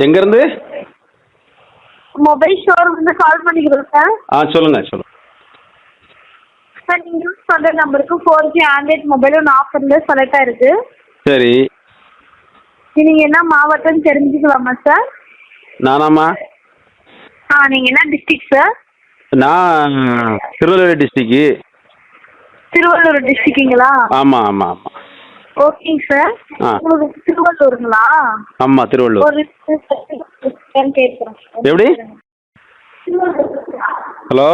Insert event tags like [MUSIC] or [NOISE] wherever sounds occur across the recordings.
எங்கேருந்து? Mobile showroom வந்து கால் பண்ணிக்கிறோம் சார் ஆ சொல்லுங்கள் சொல்லுங்கள் சார் நீங்கள் யூஸ் பண்ணுற நம்பருக்கு ஃபோர் ஜி ஆண்ட்ராய்ட் மொபைல் ஒன்று ஆஃபரில் செலக்ட் ஆயிருக்கு. சரி. நீங்கள் என்ன மாவட்டம்னு தெரிஞ்சுக்கலாமா சார் நானாம்மா? ஆ நீங்கள் என்ன டிஸ்ட்ரிக்ட் சார் நான் திருநெல்வேலி டிஸ்ட்ரிக்கு திருவள்ளூர் டிஸ்ட்ரிக்ட்டுங்களா ஆமாம் ஆமாம் ஆமாம் ஓகேங்க சார் ஆ. உங்களுக்கு திருவள்ளூருங்களா? ஆமாம் திருவள்ளூர். ஒரு நிமிஷம் கேட்குறேன் எப்படி? Hello?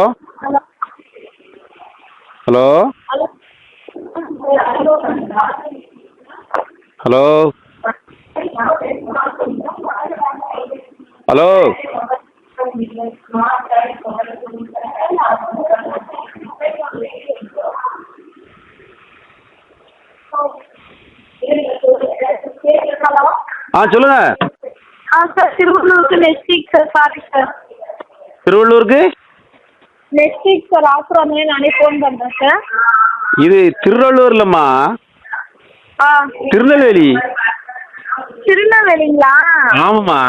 Hello. Hello? Hello? Hello? ஆ சொல்லுங்கள் ஆ sir திருவள்ளூருக்கு next week sir sorry sir. திருவள்ளூருக்கு? Next week sir offer வந்தோடனே நானே ஃபோன் பண்ணுறேன் சார். இது திருவள்ளூர் இல்லைம்மா ஆ. திருநெல்வேலி? திருநெல்வேலிங்களா? ஆமாம்மா.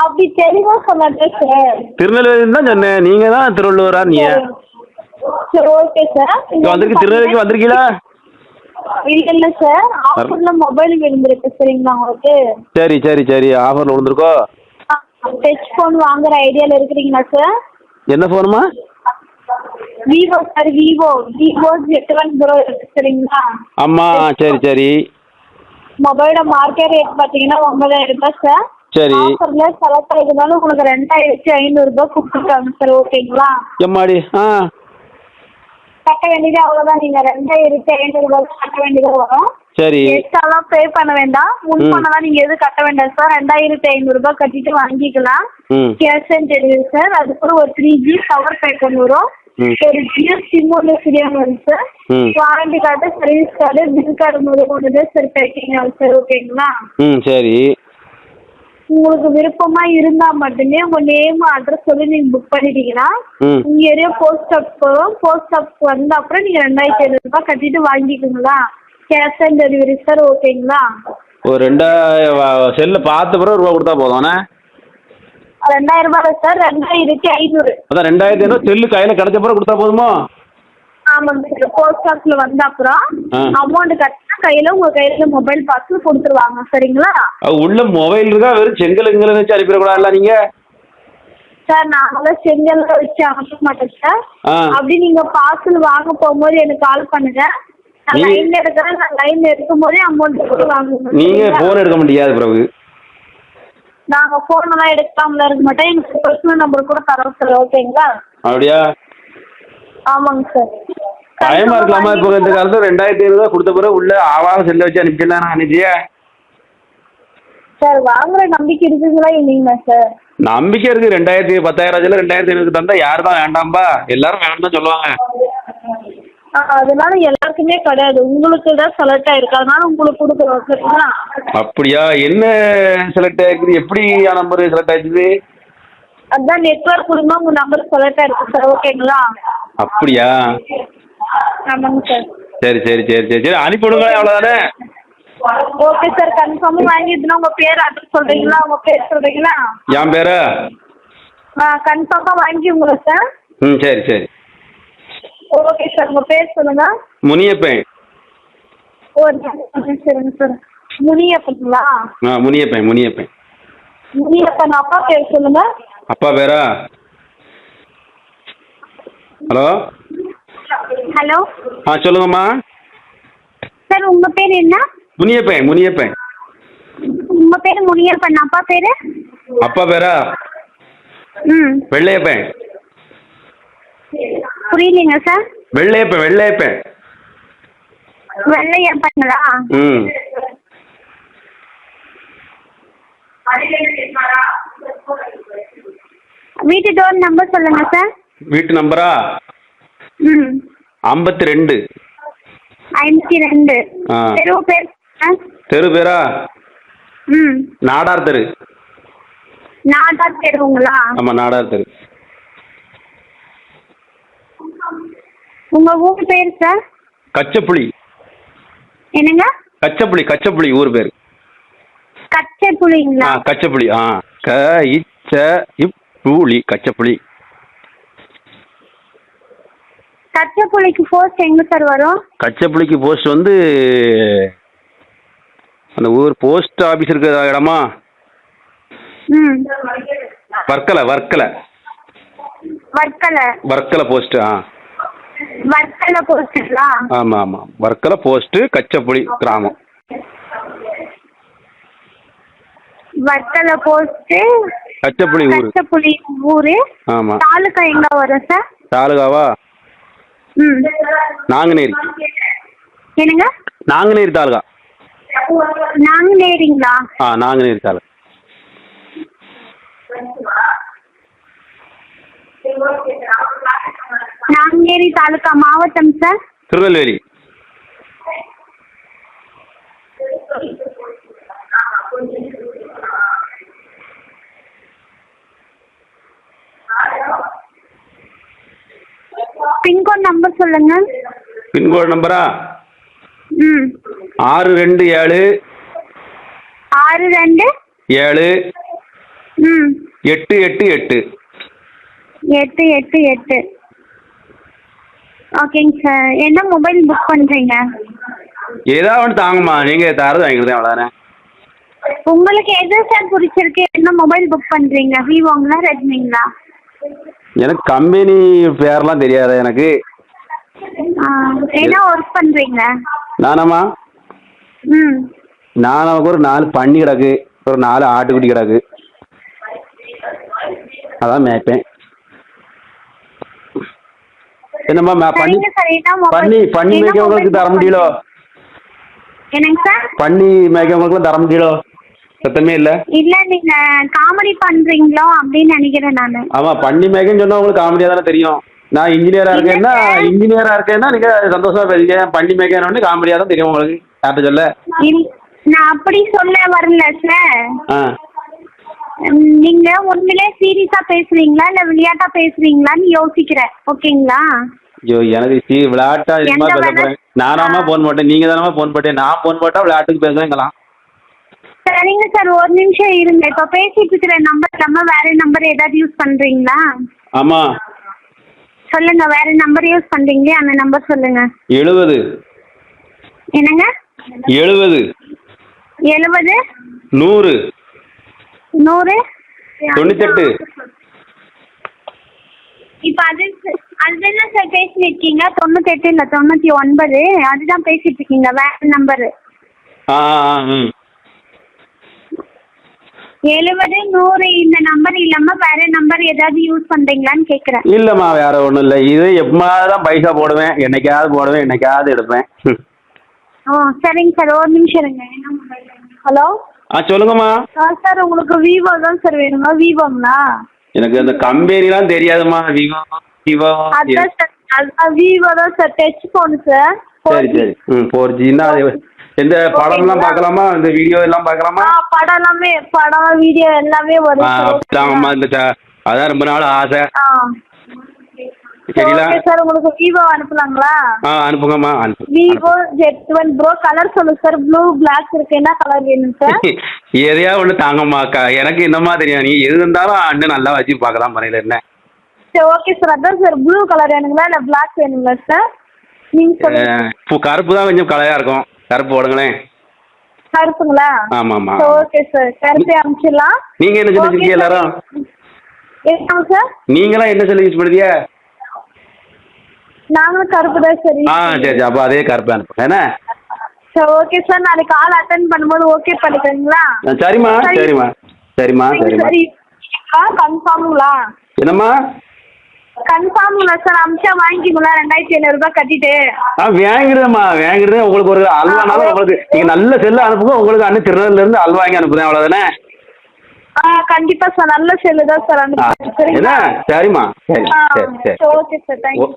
அப்படி தெளிவாக சொன்னேன் சார். திருநெல்வேலின்னு தான் சொன்னேன். நீங்கள் தான் திருவள்ளூரா நீ சரி ஓகே சார். இங்கே வந்திருக்கு திருநெல்வேலிக்கு வந்திருக்கீங்களா? இல்லை இல்லை சார் ஆஃபரில் மொபைல் விழுந்திருக்கு சரிங்களா உங்களுக்கு? சரி சரி சரி. ஆஃபரில் விழுந்துருக்கோ? டச் ஃபோன் வாங்குற ஐடியாவில் இருக்கிறீங்களா சார்? என்ன ஃபோனுமா Vivo sir Vivo Vivo Z one Pro இருக்கு சரிங்களா? ஆமாம் சரி சரி. மொபைலோட மார்க்கெட் ரேட் பார்த்தீங்கன்னா ஒன்பதாயிரம் ரூபாய் சார். சரி. ஆஃபரில் செலக்ட் ஆகிருந்தாலும் உங்களுக்கு ரெண்டாயிரத்தி ஐநூறுரூபா கொடுத்துருக்காங்க சார் ஓகேங்களா எம்மாடி? ஆ. கட்ட வேண்டியது அவ்வளோதான் நீங்கள் ரெண்டாயிரத்தி ஐநூறுரூபா கட்ட வேண்டியது வரும். சரி. எக்ஸ்ட்ராலாம் பே பண்ண வேண்டாம். முன். பண்ணலாம் நீங்கள் எதுவும் கட்ட வேண்டாம் சார் ரெண்டாயிரத்தி ஐநூறுரூபா கட்டிட்டு வாங்கிக்கலாம். கேஷ் ஆன் டெலிவரி சார் அதுக்கப்புறம் ஒரு த்ரீ ஜி பவர் பேக் ஒன்று வரும். ஒரு ஜியோ சிம் ஒன்று ஃப்ரீயாக வரும் sir warranty card service card bill card முதல் கொண்டு சார் பேக்கிங் ஆகும் சார் ஓகேங்களா ம் சரி. உங்களுக்கு விருப்பமா இருந்தா மட்டுமே உங்க நேம் அட்ரஸ் சொல்லி நீங்க புக் பண்ணிட்டீங்கன்னா உங்க ஏரியா போஸ்ட் ஆஃபீஸ் வரும் போஸ்ட் ஆஃபீஸ் வந்த அப்புறம் நீங்க ரெண்டாயிரத்தி ஐநூறு ரூபாய் கட்டிட்டு வாங்கிக்கோங்களா. கேஷ் ஆன் டெலிவரி சார் ஓகேங்களா ஒரு ரெண்டாயிரம் செல்லு பார்த்த பிறகு ரூபா கொடுத்தா போதும் ரெண்டாயிரம் ரூபாய் சார் ரெண்டாயிரத்தி ஐநூறு. அதான் ரெண்டாயிரத்தி ஐநூறு செல்லு கையில் கிடைச்ச பிறகு கொடுத்தா போதுமோ? ஆமாங்க போஸ்ட் ஆஃபீஸ்ல வந்த அப்புறம். அமௌண்ட் கட்டினா கையில உங்க கையில மொபைல் பார்சல் கொடுத்துருவாங்க. சரிங்களா? உள்ள மொபைல் இருக்கா? வெறும் செங்கல் எங்களை வச்சு அனுப்பிடக்கூடாதுல்ல நீங்கள் சார் நாங்களாம் செங்கல்லாம் வச்சு அனுப்ப மாட்டோம் சார். அப்படி நீங்க பார்சல் வாங்க போகும்போது எனக்கு கால் பண்ணுங்க. நான் நீங்க- லைன்ல இருக்கிறேன் நான் லைன்ல இருக்கும் போதே அமௌண்ட் கொடுத்து வாங்குங்க. நீங்கள் சரிங்களா? ஃபோன் எடுக்க முடியாது பிறகு? நாங்க போன் எல்லாம் எடுக்காமல இருக்க மாட்டோம். எனக்கு பர்சனல் நம்பர் கூட தரோம் சார் ஓகேங்களா அப்படியா? ஆமாங்க சார். பயமா இருக்கலாமா இப்போ இந்த காலத்தில்? ரெண்டாயிரத்தி ஐநூறுரூவா கொடுத்த பிறகு உள்ள ஆவாக செல்ல வச்சு அனுப்பிச்சிடலாம் நான் அனுப்பிச்சியா சார் வாங்குற நம்பிக்கை இருக்குங்களா இல்லைங்களா சார்? நம்பிக்கை இருக்கு. ரெண்டாயிரத்தி பத்தாயிரம் ஆச்சுல ரெண்டாயிரத்தி ஐநூறு தந்தா யார் தான் வேண்டாம்பா? எல்லாரும் வேணும் தான் சொல்லுவாங்க. அதனால எல்லாருக்குமே கிடையாது. உங்களுக்கு தான் செலக்ட் ஆயிருக்கு. அதனால உங்களுக்கு கொடுக்குறோம். அப்படியா? என்ன செலக்ட் ஆயிருக்குது எப்படி நம்பர் செலக்ட் ஆயிடுச்சு? அதான் நெட்ஒர்க் மூலமா உங்க நம்பர் செலக்ட் ஆயிருக்கு சார். ஓகேங்களா அப்படியா? ஆமாங்க சார். சரி சரி சரி சரி சரி. அனுப்பி விடுங்க அவ்வளோதானே ஓகே சார் கன்ஃபார்மாக வாங்கிட்டுனா உங்கள் பேர் அட்ரஸ் சொல்கிறீங்களா உங்கள் பேர் சொல்கிறீங்களா என் பேரா? ஆ கன்ஃபார்மாக வாங்கிக்கோங்களா சார். ம் சரி சரி. ஓகே சார் உங்கள் பேர் சொல்லுங்கள் முனியப்பன். ஓ சரிங்க சார் முனியப்பங்களா ஆ முனியப்பன் முனியப்பன். முனியப்பன் அப்பா பேர் சொல்லுங்கள் அப்பா பேரா? ஹலோ? ஹலோ? ஆ சொல்லுங்கம்மா. சார் உங்கள் பேர் என்ன? முனியப்பன் முனியப்பன். உங்கள் பேர் முனியப்பன். அப்பா பேர்? அப்பா பேரா? ம். வெள்ளையப்பன். புரியலைங்க சார். வெள்ளையப்பன் வெள்ளையப்பன். வெள்ளையப்பங்களா ம். வீட்டு டோர் நம்பர் சொல்லுங்கள் சார். வீட்டு நம்பரா ஐம்பத்தி ரெண்டு. ஐம்பத்தி ரெண்டு. ஆ. தெருவு பேர்? தெரு பேரா? நாடார் தெரு. நாடா தெருவுங்களா ஆமாம் நாடார் தெரு. உங்க ஊர் பேர் சார்? கச்சப்புளி என்னங்க? கச்சப்புளி கச்சப்புளி ஊர் பேர். கச்சை புளிங்களா ஆ கச்சப்புளி ஆ. க இச்ச இப் புளி கச்சப்புளி கச்சப்புளிக்கு போஸ்ட் எங்க சார் வரும்? கச்சப்புளிக்கு போஸ்ட் வந்து அந்த ஊர் போஸ்ட் ஆஃபீஸ் இருக்கிற இடமா? ம். வர்க்கலை வர்க்கலை. வர்க்கலை. வர்க்கலை போஸ்ட் ஆ. வர்க்கலை போஸ்ட்டுங்களா? ஆமாம் ஆமாம் வர்க்கலை போஸ்ட்டு கச்சப்புளி கிராமம். வர்க்கலை போஸ்ட்டு கச்சப்புளி ஊர். கச்சப்புளி ஊரு. ஆமாம் தாலுக்கா எங்க வரும் சார்? தாலுகாவா? நாங்குநேரி. என்னங்க? நாங்குநேரி தாலுகா. நாங்குநேரிங்களா? ஆ நாங்குநேரி தாலுகா. நாங்குநேரி தாலுக்கா மாவட்டம் sir? Tirunelveli. Pin code number சொல்லுங்க. பின்கோடு நம்பரா? ம். ஆறு ரெண்டு ஏழு. ஆறு ரெண்டு. ஏழு. ம். எட்டு எட்டு எட்டு. எட்டு எட்டு எட்டு. ஓகேங்க சார். என்ன மொபைல் புக் பண்ணுறீங்க ஏதாவது தாங்கம்மா. நீங்கள் தரது வாங்கிக்கிறதே அவ்வளோதானே உங்களுக்கு எது சார் பிடிச்சிருக்கு? என்ன மொபைல் புக் பண்ணுறீங்க விவோங்களா ரெட்மிங்களா? எனக்கு கம்பெனி பேர்லாம் தெரியாது எனக்கு. என்ன ஒர்க் பண்ணுறீங்க நானாம்மா? ம். நான் நமக்கு ஒரு நாலு பன்னி கிடக்கு. ஒரு நாலு ஆட்டுக்குட்டி கிடக்கு. அதான் மேய்ப்பேன். என்னம்மா பன்னி பன்னி என்ன மேய்க்கவங்களுக்கு தர முடியலோ? என்னங்க சார்? பன்னி மேய்க்கவங்களுக்குலாம் தர முடியலோ? சத்தமே இல்லை? இல்ல நீங்க காமெடி பண்றீங்களோ அப்படின்னு நினைக்கிறேன் நானு. ஆமாம் பன்னி மேய்க்கன்னு சொன்னால் உங்களுக்கு காமெடியாக தானே தெரியும். நான் இன்ஜினியராக இருக்கேன்னா இல்ல. இன்ஜினியராக இருக்கேன்னா நீங்கள் சந்தோஷமா பேசுங்க. பன்னி மேய்க்கணும்னு காமெடியாக தான் தெரியும் உங்களுக்கு. யார்கிட்ட சொல்ல? நான் அப்படி சொல்ல வரல சார் நீங்க உண்மையிலே சீரியஸா பேசுறீங்களா இல்ல விளையாட்டா பேசுறீங்களான்னு யோசிக்கிறேன். ஓகேங்களா ஐயோ எனக்கு சி விளையாட்டா நானாமா போன் போட்டேன். நீங்க தானமா போன் போட்டேன் நான் போன் போட்டா விளையாட்டுக்கு பேசுவேங்களாம் சரிங்க சார் ஒரு நிமிஷம் இருங்க. இப்ப பேசிட்டு இருக்கிற நம்பர் இல்லாம வேற நம்பர் ஏதாவது யூஸ் பண்றீங்களா? ஆமா. சொல்லுங்க வேற நம்பர் யூஸ் பண்றீங்களே அந்த நம்பர் சொல்லுங்க. எழுபது என்னங்க? எழுபது எழுபது நூறு. நூறு. தொண்ணூத்தெட்டு. இப்ப அது அதுதான் சார் பேசிருக்கீங்க தொண்ணூத்தெட்டு இல்ல தொண்ணூத்தி ஒன்பது. அதுதான் பேசிட்டு இருக்கீங்க வேற நம்பரு ஆ, ஆ, ம். எழுபது நூறு இந்த நம்பர் இல்லாம வேற நம்பர் ஏதாவது யூஸ் பண்றீங்களான்னு கேக்குறேன். இல்லைம்மா வேற ஒன்றும் இல்லை. இது எப்பமா தான் பைசா போடுவேன் என்னைக்காவது போடுவேன் என்னைக்காவது எடுப்பேன். ஓ சரிங்க சார். ஒரு நிமிஷம் இருங்க. ஹலோ ஆ சொல்லுங்கம்மா. சார் உங்களுக்கு விவோ தான் சார் வேணுமா? விவோங்களா எனக்கு அந்த கம்பெனிலாம் தெரியாதும்மா. விவோ விவோ அதான் சார். விவோ தான் சார். Touch phone sir. சரி சரி. ம் ஃபோர் ஜின்னா அது எந்த படம்லாம் பார்க்கலாமா? இந்த வீடியோ எல்லாம் பார்க்கலாமா? படம் எல்லாமே படம் வீடியோ எல்லாமே வரும் இந்த அதான் ரொம்ப நாள் ஆசை. சரிங்களா? சார் உங்களுக்கு விவோ அனுப்பலாங்களா? ஆ அனுப்புங்கம்மா அனுப்பு. Vivo Z one Pro colour சொல்லுங்க சார் ப்ளூ பிளாக் இருக்கு. என்ன கலர் வேணும் சார் [LAUGHS] எதையா ஒன்று தாங்கம்மா அக்கா. எனக்கு என்னம்மா தெரியும் நீ எது இருந்தாலும் அண்ணன் நல்லா வச்சு பார்க்கலாம் மறையில என்ன? சரி ஓகே சார் அதான் சார் ப்ளூ கலர் வேணுங்களா? இல்லை பிளாக் வேணுங்களா சார் நீங்க சொல்லுங்க. அஹ், இப்போ கருப்பு தான் கொஞ்சம் கலையா இருக்கும். கருப்பு போடுங்களேன். கருப்புங்களா? ஆமாம் சரி ஓகே சார் கருப்பே அனுப்பிச்சிடலாம் நீங்கள் என்ன சொல்லி வச்சிருக்கீங்க எல்லாரும் சார் நீங்களாம் என்ன சொல்லி யூஸ் பண்ணுறீங்க நாங்களும் கருப்பு தான் சரி ஆ சரி அப்போ அதே கருப்பு அனுப்புங்க. என்ன? சரி ஓகே சார் நாளைக்கு கால் அட்டன் பண்ணும்போது ஓகே பண்ணிக்கிறீங்களா? சரிம்மா சரி. சரிம்மா. சரிம்மா சரிம்மா. கன்ஃபார்முங்களா என்னம்மா? கன்ஃபார்முங்களா சார் அமிச்சா வாங்கிக்கிங்களா ரெண்டாயிரத்தி ஐநூறுரூபா கட்டிட்டு. ஆ வாங்கிடுறேம்மா வாங்கிடுறேன். உங்களுக்கு ஒரு அல்வானாலும் உங்களுக்கு நீங்கள் நல்ல செல்லு அனுப்புங்க. உங்களுக்கு அண்ணன் திருநெல்வேலிருந்து அல்வா வாங்கி அனுப்புறேன். அவ்வளோதானே ஆ கண்டிப்பா சார் நல்ல செல்லு தான் சார் என்ன? சரிம்மா. சரி சரி சரி. Okay sir thank you